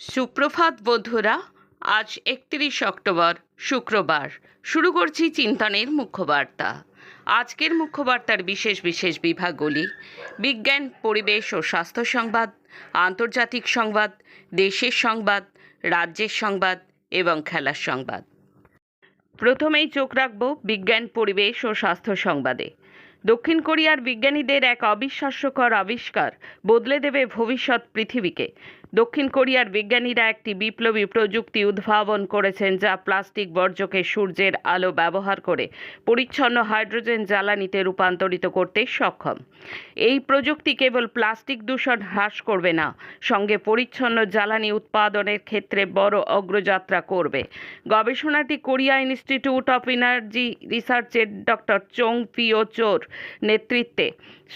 সুপ্রভাত বন্ধুরা, আজ একত্রিশ অক্টোবর, শুক্রবার। শুরু করছি চিন্তনের মুখ্যবার্তা। আজকের মুখ্যবার্তার বিশেষ বিশেষ বিভাগগুলি, বিজ্ঞান, পরিবেশ ও স্বাস্থ্য সংবাদ, আন্তর্জাতিক সংবাদ, দেশের সংবাদ, রাজ্যের সংবাদ এবং খেলার সংবাদ। প্রথমেই চোখ রাখব বিজ্ঞান, পরিবেশ ও স্বাস্থ্য সংবাদে। দক্ষিণ কোরিয়ার বিজ্ঞানীদের এক অবিশ্বাস্যকর আবিষ্কার বদলে দেবে ভবিষ্যৎ পৃথিবীকে। দক্ষিণ কোরিয়ার বিজ্ঞানীরা একটি বিপ্লবী প্রযুক্তি উদ্ভাবন করেছেন যা প্লাস্টিক বর্জ্যকে সূর্যের আলো ব্যবহার করে পরিচ্ছন্ন হাইড্রোজেন জ্বালানিতে রূপান্তরিত করতে সক্ষম। এই প্রযুক্তি কেবল প্লাস্টিক দূষণ হ্রাস করবে না, সঙ্গে পরিচ্ছন্ন জ্বালানি উৎপাদনের ক্ষেত্রে বড় অগ্রযাত্রা করবে। গবেষণাটি কোরিয়া ইনস্টিটিউট অফ এনার্জি রিসার্চের ডক্টর চোং পিও চোর নেতৃত্বে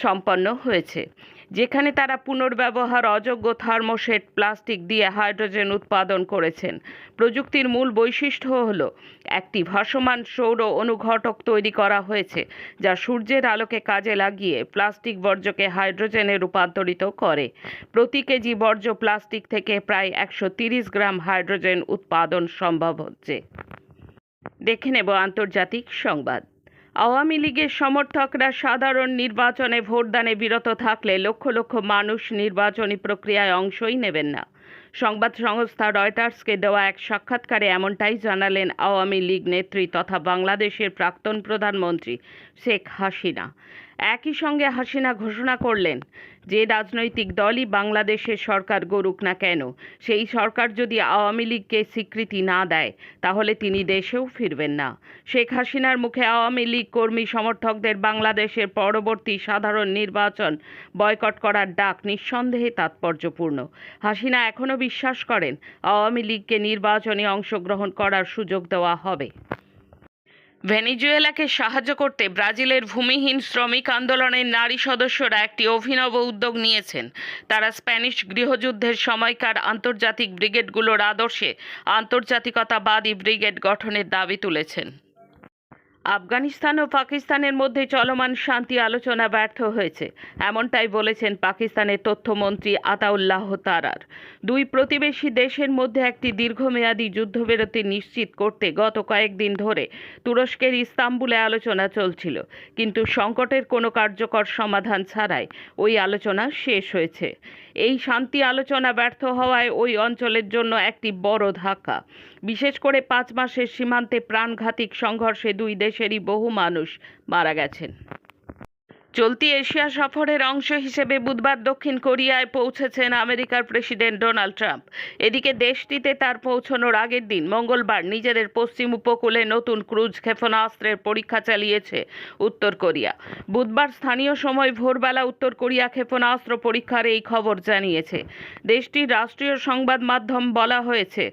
সম্পন্ন হয়েছে। যেখানে তারা পুনর্ব্যবহার অযোগ্য থার্মোসেট প্লাস্টিক দিয়ে হাইড্রোজেন উৎপাদন করেছেন। প্রযুক্তির মূল বৈশিষ্ট্য হল, একটি ভাসমান সৌর অনুঘটক তৈরি করা হয়েছে, যা সূর্যের আলোকে কাজে লাগিয়ে প্লাস্টিক বর্জ্যকে হাইড্রোজেনে রূপান্তরিত করে। প্রতি কেজি বর্জ্য প্লাস্টিক থেকে প্রায় একশো গ্রাম হাইড্রোজেন উৎপাদন সম্ভব হচ্ছে। দেখে নেব আন্তর্জাতিক সংবাদ। আওয়ামী লীগের সমর্থকরা সাধারণ নির্বাচনে ভোটদানে বিরত থাকলে লক্ষ লক্ষ মানুষ নির্বাচনী প্রক্রিয়ায় অংশই নেবেন না। সংবাদ সংস্থা রয়টার্সকে দেওয়া এক সাক্ষাৎকারে এমনটাই জানালেন আওয়ামী লীগ নেত্রী তথা বাংলাদেশের প্রাক্তন প্রধানমন্ত্রী শেখ হাসিনা। একই সঙ্গে হাসিনা ঘোষণা করলেন যে রাজনৈতিক দলই বাংলাদেশের সরকার গড়ুক না কেন, সেই সরকার যদি আওয়ামী লীগকে স্বীকৃতি না দেয়, তাহলে তিনি দেশেও ফিরবেন না। শেখ হাসিনার মুখে আওয়ামী লীগ কর্মী সমর্থকদের বাংলাদেশের পরবর্তী সাধারণ নির্বাচন বয়কট করার ডাক নিঃসন্দেহে তাৎপর্যপূর্ণ। হাসিনা এখনও বিশ্বাস করেন, আওয়ামী লীগকে নির্বাচনে অংশগ্রহণ করার সুযোগ দেওয়া হবে। ভেনিজুয়েলাকে সাহায্য করতে ব্রাজিলের ভূমিহীন শ্রমিক আন্দোলনের নারী সদস্যরা একটি অভিনব উদ্যোগ নিয়েছেন। তারা স্প্যানিশ গৃহযুদ্ধের সময়কার আন্তর্জাতিক ব্রিগেডগুলোর আদর্শে আন্তর্জাতিকতাবাদী ব্রিগেড গঠনের দাবি তুলেছেন। আফগানিস্তান ও পাকিস্তানের মধ্যে চলমান শান্তি আলোচনা ব্যর্থ হয়েছে। এমনটাই বলেছেন পাকিস্তানের তথ্যমন্ত্রী আতাউল্লাহ তারার। দুই প্রতিবেশী দেশের মধ্যে একটি দীর্ঘমেয়াদী যুদ্ধবিরতি নিশ্চিত করতে গত কয়েকদিন ধরে তুরস্কের ইস্তাম্বুলে আলোচনা চলছিল। কিন্তু সংকটের কোনো কার্যকর সমাধান ছাড়াই ওই আলোচনা শেষ হয়েছে। এই শান্তি আলোচনা ব্যর্থ হওয়ায় ওই অঞ্চলের জন্য একটি বড় ধাক্কা। বিশেষ করে পাঁচ মাসের সীমান্তে প্রাণঘাতিক সংঘর্ষে দুই দেশেরই বহু মানুষ মারা গেছেন। চলতি এশিয়া সফরের অংশ হিসেবে বুধবার দক্ষিণ কোরিয়ায় পৌঁছেছেন আমেরিকার প্রেসিডেন্ট ডোনাল্ড ট্রাম্প। এদিকে দেশটিতে তার পৌঁছানোর আগের দিন মঙ্গলবার নিজেদের পশ্চিম উপকূলে নতুন ক্রুজ ক্ষেপণাস্ত্রের পরীক্ষা চালিয়েছে উত্তর কোরিয়া। বুধবার স্থানীয় সময় ভোরবেলা উত্তর কোরিয়া ক্ষেপণাস্ত্র পরীক্ষার এই খবর জানিয়েছে। দেশটির রাষ্ট্রীয় সংবাদ মাধ্যম বলা হয়েছে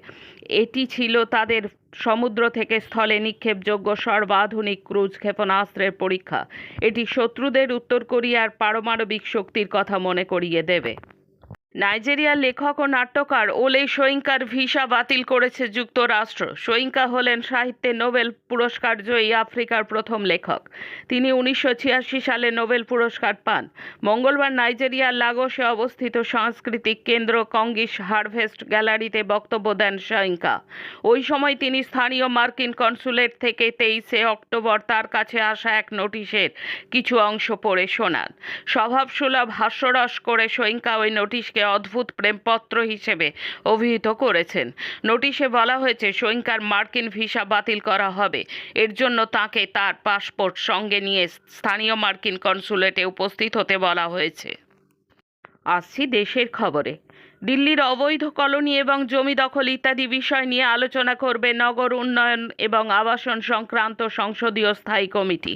এটি ছিল তাদের সমুদ্র থেকে স্থলে নিক্ষেপযোগ্য সর্বাধুনিক ক্রুজ ক্ষেপণাস্ত্রের পরীক্ষা। এটি শত্রুদের উত্তর কোরিয়ার পারমাণবিক শক্তির কথা মনে করিয়ে দেবে। নাইজেরিয়ার লেখক ও নাট্যকার ওলে সোয়িঙ্কার ভিসা বাতিল করেছে যুক্তরাষ্ট্র। সোয়িঙ্কা হলেন সাহিত্যে নোবেল পুরস্কার জয়ী আফ্রিকার প্রথম লেখক। তিনি উনিশশো ছিয়াশি সালে নোবেল পুরস্কার পান। মঙ্গলবার নাইজেরিয়ার লাগোসে অবস্থিত সাংস্কৃতিক কেন্দ্র কংগিস হারভেস্ট গ্যালারিতে বক্তব্য দেন সোয়িঙ্কা ওই সময় তিনি স্থানীয় মার্কিন কনসুলেট থেকে তেইশে অক্টোবর তার কাছে আসা এক নোটিশের কিছু অংশ পড়ে শোনান। স্বভাবসুলভ হাস্যরস করে সোয়িঙ্কা ওই নোটিশকে অদ্ভুত প্রেমপত্র হিসেবে অভিহিত করেছেন। নোটিশে বলা হয়েছে সোয়িঙ্কার মার্কিন ভিসা বাতিল করা হবে। এর জন্য তাকে তার পাসপোর্ট সঙ্গে নিয়ে স্থানীয় মার্কিন কনসুলেটে উপস্থিত হতে বলা হয়েছে। আসছি দেশের খবরে। দিল্লির অবৈধ কলোনি এবং জমি দখল ইত্যাদি বিষয় নিয়ে আলোচনা করবে নগর উন্নয়ন এবং আবাসন সংক্রান্ত সংসদীয় স্থায়ী কমিটি।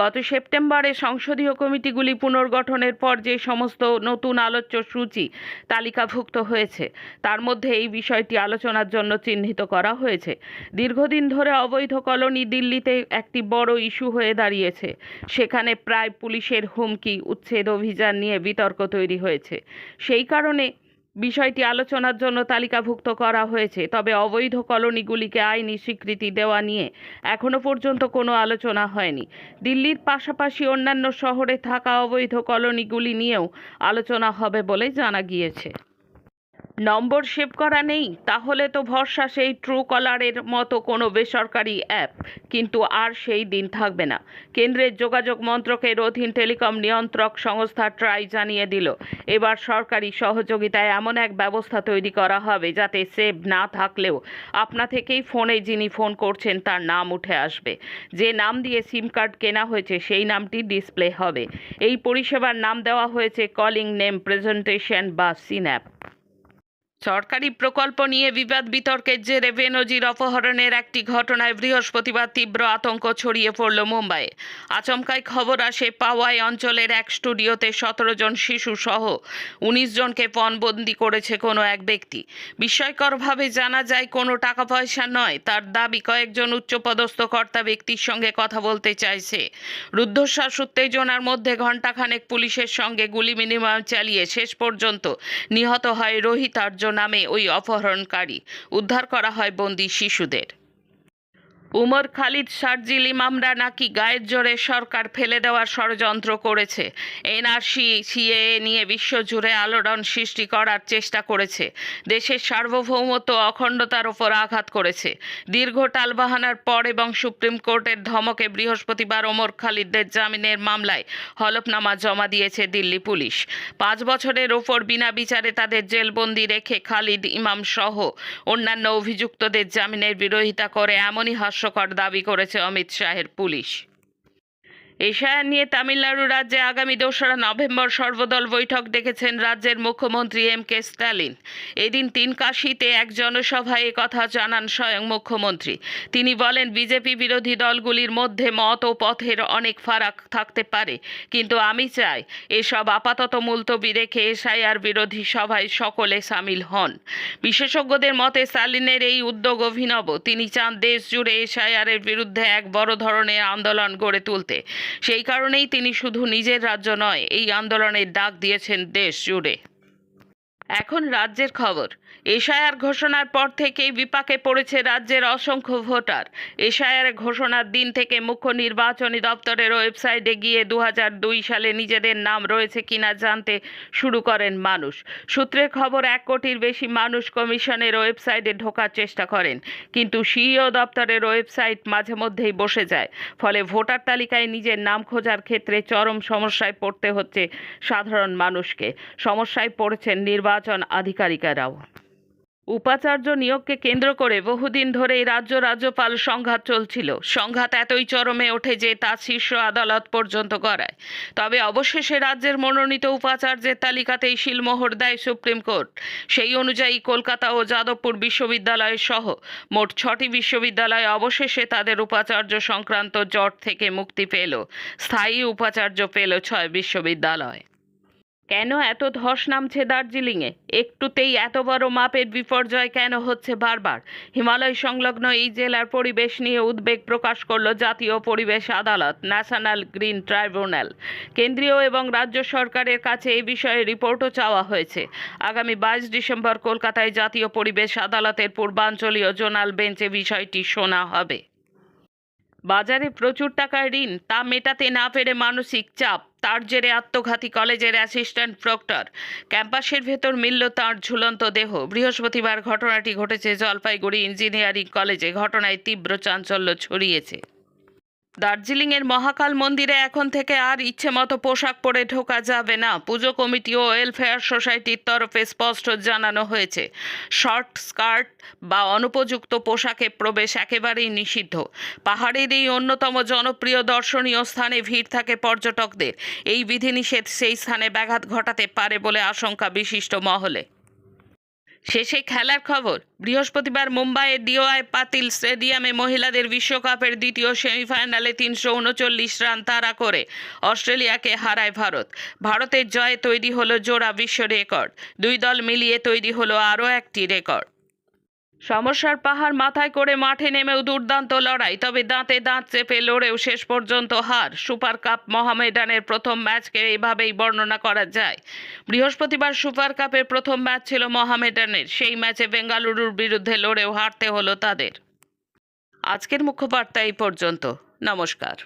গত সেপ্টেম্বরে সংসদীয় কমিটিগুলি পুনর্গঠনের পর যে সমস্ত নতুন আলোচ্য সূচি তালিকাভুক্ত হয়েছে, তার মধ্যে এই বিষয়টি আলোচনার জন্য চিহ্নিত করা হয়েছে। দীর্ঘদিন ধরে অবৈধ কলোনি দিল্লিতে একটি বড় ইস্যু হয়ে দাঁড়িয়েছে। সেখানে প্রায় পুলিশের হুমকি, উচ্ছেদ অভিযান নিয়ে বিতর্ক তৈরি হয়েছে। সেই কারণে বিষয়টি আলোচনার জন্য তালিকাভুক্ত করা হয়েছে, তবে অবৈধ কলোনিগুলিকে আইনি স্বীকৃতি দেওয়া নিয়ে এখনও পর্যন্ত কোনো আলোচনা হয়নি। দিল্লির পাশাপাশি অন্যান্য শহরে থাকা অবৈধ কলোনিগুলি নিয়েও আলোচনা হবে বলে জানা গিয়েছে। নম্বর সেভ করা নেই, তাহলে তো ভরসা সেই ট্রু কলারের মতো কোনো বেসরকারি অ্যাপ। কিন্তু আর সেই দিন থাকবে না। কেন্দ্রের যোগাযোগ মন্ত্রকের অধীন টেলিকম নিয়ন্ত্রক সংস্থা ট্রাই জানিয়ে দিল, এবার সরকারি সহযোগিতায় এমন এক ব্যবস্থা তৈরি করা হবে যাতে সেভ না থাকলেও আপনা থেকেই ফোনে যিনি ফোন করছেন তার নাম উঠে আসবে। যে নাম দিয়ে সিম কার্ড কেনা হয়েছে সেই নামটি ডিসপ্লে হবে। এই পরিষেবার নাম দেওয়া হয়েছে কলিং নেম প্রেজেন্টেশন বা সিন্যাপ সরকারি প্রকল্প নিয়ে বিবাদ, বিতর্কের জেরে বেনজির অপহরণের একটি ঘটনায় বৃহস্পতিবার তীব্র আতঙ্ক ছড়িয়ে পড়ল মুম্বাইয়ে। আচমকায় খবর আসে পাওয়াই অঞ্চলের এক স্টুডিওতে সতেরো জন শিশু সহ উনিশ জনকে পণবন্দি করেছে কোনো এক ব্যক্তি। বিস্ময়করভাবে জানা যায়, কোনো টাকা পয়সা নয়। তার দাবি, কয়েকজন উচ্চপদস্থ কর্তা ব্যক্তির সঙ্গে কথা বলতে চাইছে। রুদ্ধশ্বাস উত্তেজনার মধ্যে ঘণ্টাখানেক পুলিশের সঙ্গে গুলি বিনিময় চালিয়ে শেষ পর্যন্ত নিহত হয় রোহিতার্য নামে ওই অপহরণকারী। উদ্ধার করা হয় বন্দি শিশুদের। উমর খালিদ শারজিল ইমামরা নাকি গায়ের জোরে সরকার ফেলে দেওয়ার ষড়যন্ত্র করেছে? এনআরসি সিএএ নিয়ে বিশ্বজুড়ে আলোড়ন সৃষ্টি করার চেষ্টা করেছে। দেশের সার্বভৌমত্ব অখণ্ডতার ওপর আঘাত করেছে। দীর্ঘ টালবাহানার পর এবং সুপ্রিম কোর্টের ধমকে বৃহস্পতিবার ওমর খালিদদের জামিনের মামলায় হলফনামা জমা দিয়েছে দিল্লি পুলিশ। পাঁচ বছরের ওপর বিনা বিচারে তাদের জেলবন্দি রেখে খালিদ, ইমাম সহ অন্যান্য অভিযুক্তদের জামিনের বিরোধিতা করে এমনই হাস্যকর দাবি করেছে অমিত শাহের পুলিশ। এশিয়া নিয়ে তামিলনাড়ু রাজ্যে আগামী দোসরা নভেম্বর সর্বদল বৈঠক ডেকেছেন রাজ্যের মুখ্যমন্ত্রী এম কে স্ট্যালিন। এদিন তিনকাশিতে এক জনসভায় কথা জানান স্বয়ং মুখ্যমন্ত্রী। তিনি বলেন, বিজেপি বিরোধী দলগুলির মধ্যে মত ও পথের অনেক ফারাক থাকতে পারে, কিন্তু আমি চাই এসব আপাতত মুলতবি রেখে এসআইআর বিরোধী সভায় সকলে সামিল হন। বিশেষজ্ঞদের মতে স্টালিনের এই উদ্যোগ অভিনব। তিনি চান দেশ জুড়ে এসআইআরের বিরুদ্ধে এক বড় ধরনের আন্দোলন গড়ে তুলতে। সেই কারণেই তিনি শুধু নিজের রাজ্য নয় এই আন্দোলনের ডাক দিয়েছেন দেশ জুড়ে। এখন রাজ্যের খবর। এশায়ার ঘোষণার পর থেকেই বিপাকে পড়েছে রাজ্যের অসংখ্য ভোটার। এশায়ার ঘোষণার দিন থেকে মুখ্য নির্বাচনী দপ্তরের ওয়েবসাইটে গিয়ে দু সালে নিজেদের নাম রয়েছে কিনা জানতে শুরু করেন মানুষ। সূত্রের খবর, এক কোটির বেশি মানুষ কমিশনের ওয়েবসাইটে ঢোকার চেষ্টা করেন, কিন্তু সিইও দপ্তরের ওয়েবসাইট মাঝে মধ্যেই বসে যায়। ফলে ভোটার তালিকায় নিজের নাম খোঁজার ক্ষেত্রে চরম সমস্যায় পড়তে হচ্ছে সাধারণ মানুষকে। সমস্যায় পড়েছেন নির্বাচন আধিকারিকেরাও। উপাচার্য নিয়োগকে কেন্দ্র করে বহুদিন ধরেই রাজ্য রাজ্যপাল সংঘাত চলছিল। সংঘাত এতই চরমে ওঠে যে তা শীর্ষ আদালত পর্যন্ত করায় তবে অবশেষে রাজ্যের মনোনীত উপাচার্যের তালিকাতেই শিলমোহর দেয় সুপ্রিম কোর্ট। সেই অনুযায়ী কলকাতা ও যাদবপুর বিশ্ববিদ্যালয় সহ মোট ছটি বিশ্ববিদ্যালয় অবশেষে তাদের উপাচার্য সংক্রান্ত জট থেকে মুক্তি পেল। স্থায়ী উপাচার্য পেল ছয় বিশ্ববিদ্যালয়। কেন এত ধস নামছে দার্জিলিংয়ে? একটুতেই এত বড় মাপের বিপর্যয় কেন হচ্ছে বারবার? হিমালয় সংলগ্ন এই জেলার পরিবেশ নিয়ে উদ্বেগ প্রকাশ করল জাতীয় পরিবেশ আদালত, ন্যাশনাল গ্রিন ট্রাইব্যুনাল। কেন্দ্রীয় এবং রাজ্য সরকারের কাছে এই বিষয়ে রিপোর্টও চাওয়া হয়েছে। আগামী বাইশ ডিসেম্বর কলকাতায় জাতীয় পরিবেশ আদালতের পূর্বাঞ্চলীয় জোনাল বেঞ্চে বিষয়টি শোনা হবে। বাজারে প্রচুর টাকার ঋণ, তা মেটাতে না পেরে মানসিক চাপ। তার জেরে আত্মঘাতী কলেজের অ্যাসিস্ট্যান্ট প্রক্টর। ক্যাম্পাসের ভেতর মিলল তাঁর ঝুলন্ত দেহ। বৃহস্পতিবার ঘটনাটি ঘটেছে জলপাইগুড়ি ইঞ্জিনিয়ারিং কলেজে। ঘটনায় তীব্র চাঞ্চল্য ছড়িয়েছে। দার্জিলিংয়ের মহাকাল মন্দিরে এখন থেকে আর ইচ্ছে মতো পোশাক পরে ঢোকা যাবে না। পুজো কমিটি ও ওয়েলফেয়ার সোসাইটির তরফে স্পষ্ট জানানো হয়েছে। শর্ট স্কার্ট বা অনুপযুক্ত পোশাকে প্রবেশ একেবারেই নিষিদ্ধ। পাহাড়ের এই অন্যতম জনপ্রিয় দর্শনীয় স্থানে ভিড় থাকে পর্যটকদের। এই বিধিনিষেধ সেই স্থানে ব্যাঘাত ঘটাতে পারে বলে আশঙ্কা বিশিষ্ট মহলে। শেষে খেলার খবর। বৃহস্পতিবার মুম্বাইয়ের ডিওআই পাতিল স্টেডিয়ামে মহিলাদের বিশ্বকাপের দ্বিতীয় সেমিফাইনালে তিনশো উনচল্লিশ রান তারা করে অস্ট্রেলিয়াকে হারায় ভারত। ভারতের জয়ে তৈরি হলো জোড়া বিশ্ব রেকর্ড। দুই দল মিলিয়ে তৈরি হলো আরও একটি রেকর্ড। সমস্যার পাহাড় মাথায় করে মাঠে নেমেও দুর্দান্ত লড়াই, তবে দাঁতে দাঁত চেপে লড়েও শেষ পর্যন্ত হার। সুপার কাপ মহামেডানের প্রথম ম্যাচকে এভাবেই বর্ণনা করা যায়। বৃহস্পতিবার সুপার কাপের প্রথম ম্যাচ ছিল মহামেডানের সেই ম্যাচে বেঙ্গালুরুর বিরুদ্ধে লড়েও হারতে হলো তাদের। আজকের মুখ্য বার্তা এই পর্যন্ত। নমস্কার।